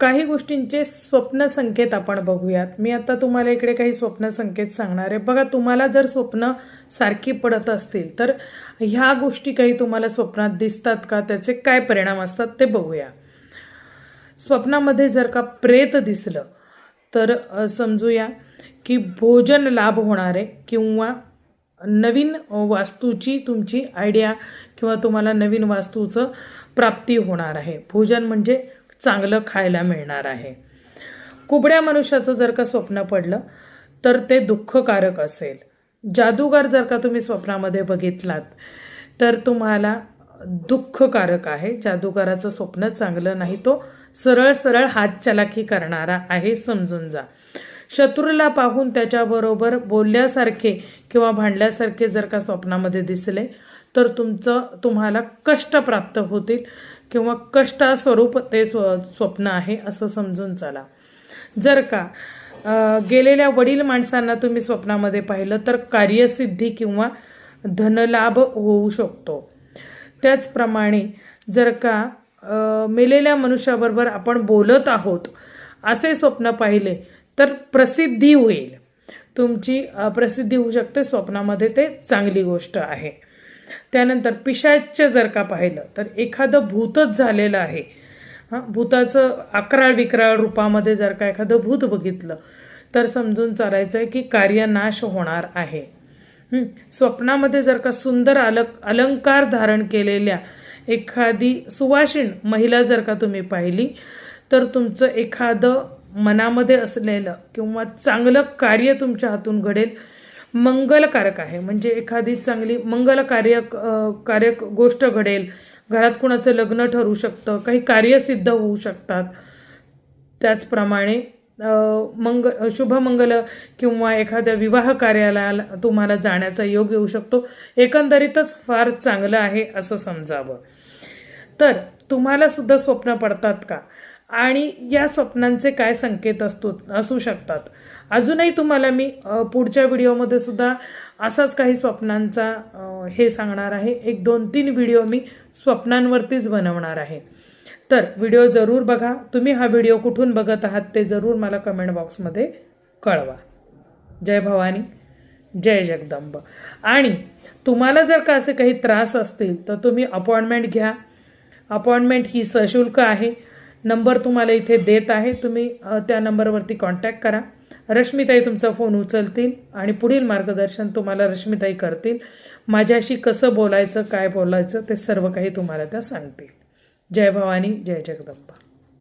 काही गोष्टींचे स्वप्न संकेत आपण बघूयात. मी आता तुम्हाला इकडे काही स्वप्न संकेत सांगणार आहे. बघा तुम्हाला जर स्वप्न सारखी पडत असतील तर ह्या गोष्टी काही तुम्हाला स्वप्नात दिसतात का? त्याचे काय परिणाम असतात ते बघूया. स्वप्नामध्ये जर का प्रेत दिसलं तर समजूया की भोजन लाभ होणार आहे किंवा नवीन वास्तूची तुमची आयडिया किंवा तुम्हाला नवीन वास्तूचं प्राप्ती होणार आहे. भोजन म्हणजे चांगलं खायला मिळणार आहे. कुबड्या मनुष्याचं जर का स्वप्न पडलं तर ते दुःखकारक असेल. जादूगार जर का तुम्ही स्वप्नामध्ये बघितलात तर तुम्हाला दुःखकारक आहे. जादूगाराचं स्वप्न चांगलं नाही तो सरळ सरळ हात चलाखी करणारा आहे समजून जा. शत्रूला पाहून त्याच्याबरोबर बोलल्यासारखे किंवा भांडल्यासारखे जर का स्वप्नामध्ये दिसले तर तुमचं तुम्हाला कष्ट प्राप्त होतील किंवा कष्टास्वरूप ते स्व स्वप्न आहे असं समजून चला. जर का गेलेल्या वडील माणसांना तुम्ही स्वप्नामध्ये पाहिलं तर कार्यसिद्धी किंवा धनलाभ होऊ शकतो. त्याचप्रमाणे जर का मेलेल्या मनुष्याबरोबर आपण बोलत आहोत असे स्वप्न पाहिले तर प्रसिद्धी होईल. तुमची प्रसिद्धी होऊ शकते स्वप्नामध्ये ते चांगली गोष्ट आहे. त्यानंतर पिशाच्य जर का पाहिलं तर एखादं भूतच झालेलं आहे. हां भूताचं अकराळ विकराळ रूपामध्ये जर का एखादं भूत बघितलं तर समजून चालायचं आहे की कार्यनाश होणार आहे. स्वप्नामध्ये जर का सुंदर अलक अलंकार धारण केलेल्या एखादी सुवासिण महिला जर का तुम्ही पाहिली तर तुमचं एखादं मनामध्ये असलेलं किंवा चांगलं कार्य तुमच्या हातून घडेल मंगलकारक आहे. म्हणजे एखादी चांगली मंगल कार्य गोष्ट घडेल घरात कुणाचं लग्न ठरू शकतं काही कार्यसिद्ध होऊ शकतात. त्याचप्रमाणे मंग शुभमंगल किंवा एखाद्या विवाह कार्याला तुम्हाला जाण्याचा योग येऊ शकतो. एकंदरीतच फार चांगलं आहे असं समजावं. तर तुम्हाला सुद्धा स्वप्न पडतात का? आणि या स्वप्नांचे काय संकेत असतो असू शकतात. अजूनही तुम्हाला मी पुढच्या व्हिडिओमध्ये सुद्धा असाच काही स्वप्नांचा हे सांगणार आहे. एक दोन तीन व्हिडिओ मी स्वप्नांवरतीच बनवणार आहे. तर व्हिडिओ जरूर बघा. तुम्ही हा व्हिडिओ कुठून बघत आहात ते जरूर मला कमेंट बॉक्समध्ये कळवा. जय भवानी. जय जगदंब. आणि तुम्हाला जर का असे काही त्रास असतील तर तुम्ही अपॉइंटमेंट घ्या. अपॉइंटमेंट ही सशुल्क आहे. नंबर तुम्हाला इथे देत आहे. तुम्ही त्या नंबरवरती कॉन्टॅक्ट करा. रश्मिताई तुमचा फोन उचलतील आणि पुढील मार्गदर्शन तुम्हाला रश्मिताई करतील. माझ्याशी कसं बोलायचं काय बोलायचं ते सर्व काही तुम्हाला त्या सांगतील. जय भवानी जय जगदंबा.